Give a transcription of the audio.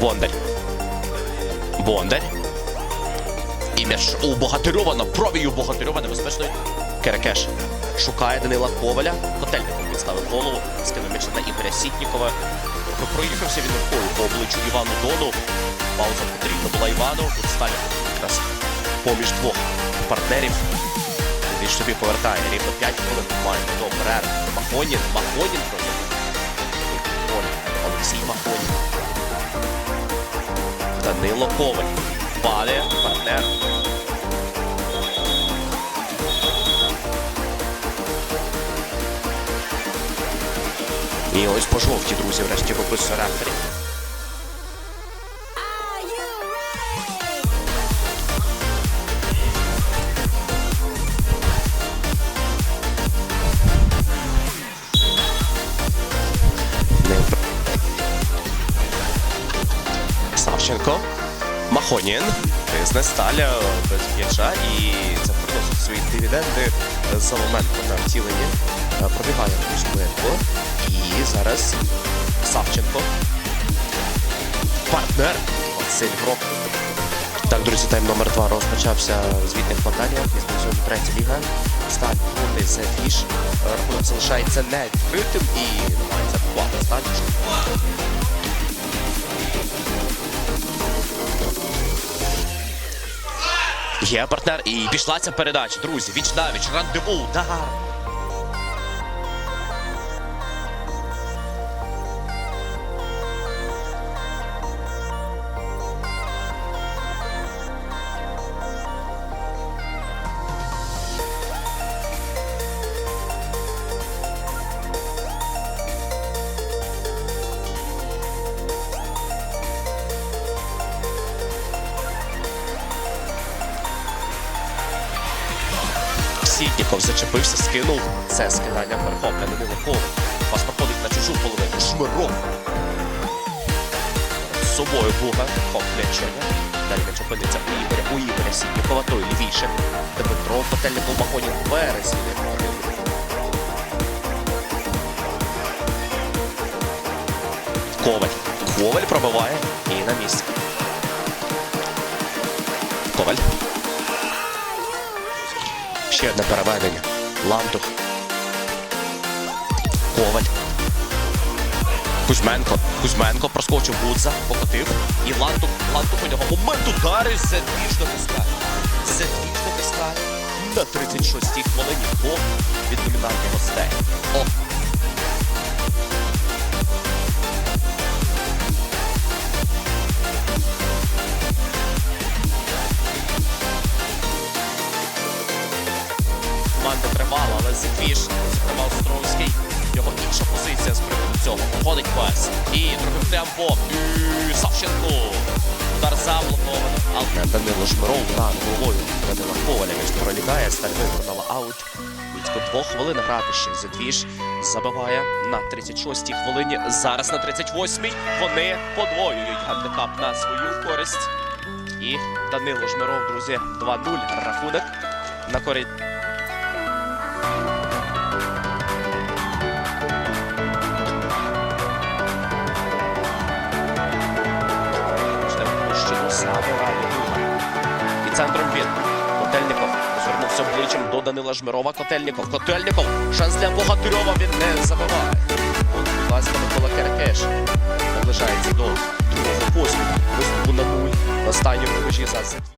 Бондар. Бондар. І м'яч у Богатирьова на пробію Богатирьова небезпечної. Керекеш шукає Данила Коваля. Котельников підставив голову, скинув м'яч на Ігоря Сітнікова. Проїхався він рукою по обличчю Івану Дону. Пауза потрібна була Івану. Тут Сталін якраз поміж двох партнерів. Він собі повертає рівно 5 хвилин. Маємо до перерви. Махонін. Махонін проти. Олексій Махонін. Данило Коваль. Падає, партнер. І ось по жовті, друзі, врешті робить рефері. Савченко. Махонін. Тисне сталя без м'яча і це приносить свої дивіденди за момент на втіленні. Е, Пробігає Кузьменко. І зараз Савченко. Партнер. Василь Грок. Так, друзі, тайм номер 2 розпочався з вільних баталій. Сьогодні третя ліга. Сталь проти Зефіш. Рахунок залишається невідкритим і намагається атакувати Сталь. Є партнер і пішла ця передача. Друзі, віч навіч, рандеву, удар. Сітніков зачепився, скинув. Це скидання перехоплення Данило Коваль. Пас проходить на чужу половину. Шмиров. З собою Буга. Хоплячення. Далі м'яч у Ігоря. У Ігоря Сітнікова, той лівіше. Дмитро Котельников Махонін пересіли. Коваль. Коваль пробиває і на місці. Коваль. Ще одне переведення. Лантух. Коваль. Кузьменко. Кузьменко проскочив Гудза, покотив. І Лантух. Лантух у нього момент удари. Зедвіж дотискає. Зедвіж дотискає. На 36-й хвилині гол від номінальних гостей. О, але Зефіш, його інша позиція з приводу цього. Ходить пес. І другим темпом. Савченко. Удар заблоковано. Але Данило Жмиров на головою Данила Коваля. Між пролітає, сталь виконала аут. Близько двох хвилин грати ще. Зедвіж забиває на 36-й хвилині. Зараз на 38-й вони подвоюють гандикап на свою користь. І Данило Жмиров, друзі, 2-0 рахунок на користь. Забирає Дуга. І центром він. Котельников звернувся обличчям до Данила Жмирова. Котельников. Котельников. Шанс для Богатирьова. Він не забиває. От, будь Микола Керкеш. Наближається до другого поспілу. Виступу на нуль. В останньому межі за